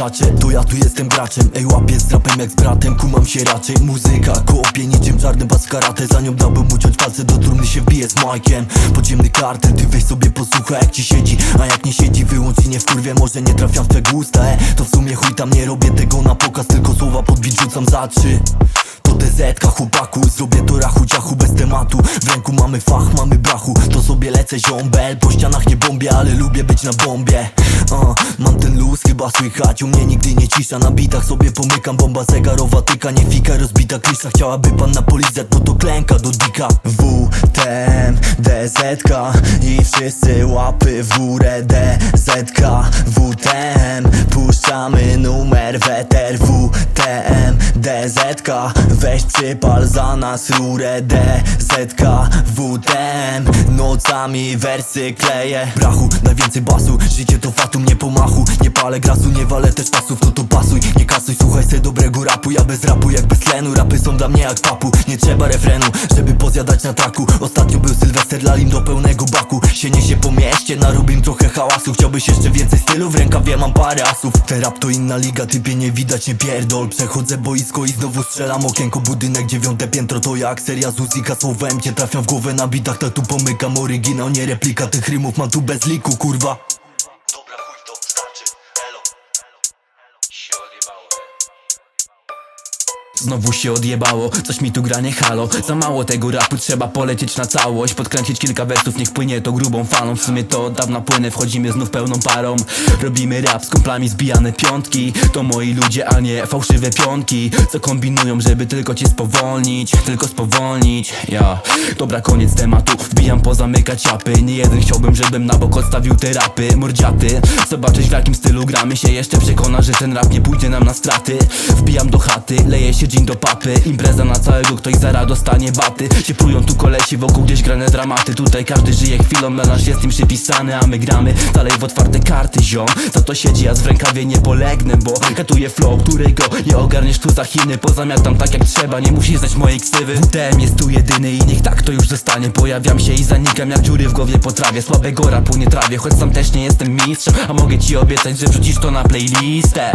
Versace To ja tu jestem graczem, ej łapię z rapem jak z bratem. Kumam się raczej, muzyka kołopie niczym czarny bas karate Za nią dałbym uciąć palce, do trumny się wbije z Majkiem. Podziemny kartel, ty weź sobie posłuchaj jak ci siedzi. A jak nie siedzi, wyłącz i nie wkurwie, może nie trafiam w te gusta e, To w sumie chuj tam nie robię tego na pokaz Tylko słowa pod beat rzucam za trzy. To DZ chłopaku, zrobię to rachu ciachu bez tematu. W ręku mamy fach, mamy brachu. To sobie lecę ziombel Po ścianach nie bombię, ale lubię być na bombie. Uh, Mam ten luz, chyba słychać. U mnie nigdy nie cisza, na bitach sobie pomykam. Bomba zegarowa tyka, nie fika. Rozbita klisa, chciałaby pan na polizać No to klęka do dika. WTM, DZK I wszyscy łapy w górę DZK, WTM Puszczamy numer weter WTM, DZK Weź przypal za nas rurę DZK, WTM Nocami wersy kleję. Brachu, najwięcej basu. Życie to fatum, nie pomachu. Nie palę grasu, nie walę też pasów No to pasuj, nie kasuj, słuchaj se dobrego rapu. Ja bez rapu, jak bez tlenu. Rapy są dla mnie jak papu. Nie trzeba refrenu, żeby pozjadać na traku. Ostatnio był Sylwester, lalim do pełnego baku. Się niesie po mieście, narobim trochę hałasu. Chciałbyś jeszcze więcej stylu, w rękawie mam parę asów. Ten rap to inna liga, typie nie widać, nie pierdol. Przechodzę boisko i znowu strzelam okienko Budynek dziewiąte piętro, to jak seria z Uzika Słowem cię trafiam w głowę na bitach, tak tu pomykam Oryginał, nie replika tych rymów, mam tu bez liku, kurwa. Dobra, chuj, to elo. Się odjebało. Znowu się odjebało, coś mi tu gra nie halo. Za mało tego rapu, trzeba polecieć na całość. Podkręcić kilka wersów, niech płynie to grubą falą. W sumie to od dawna płynę, wchodzimy znów pełną parą. Robimy rap z kumplami, zbijane piątki. To moi ludzie, a nie fałszywe pionki. Co kombinują, żeby tylko cię spowolnić Tylko spowolnić, ja. Dobra, koniec tematu, wbijam pozamykać ciapy Nie jeden chciałbym, żebym na bok odstawił te rapy. Mordziaty, zobaczyć w jakim stylu gramy się. Jeszcze przekona, że ten rap nie pójdzie nam na straty. Wbijam do chaty, leje się dzień do papy. Impreza na całego, ktoś zara dostanie baty. Się prują tu kolesi, wokół gdzieś grane dramaty. Tutaj każdy żyje chwilą, melanż jest im przypisany A my gramy dalej w otwarte karty, ziom. Za to siedzi, ja z rękawie nie polegnę Bo katuję flow, którego nie ogarniesz tu za Chiny. Pozamiatam tak jak trzeba, nie musisz znać mojej ksywy. WTM jest tu jedyny i niech tak to już zostanie. Pojawiam się i zanikam jak dziury w głowie po trawie Słabego rapu nie trawię, choć sam też nie jestem mistrzem. A mogę ci obiecać, że wrzucisz to na playlistę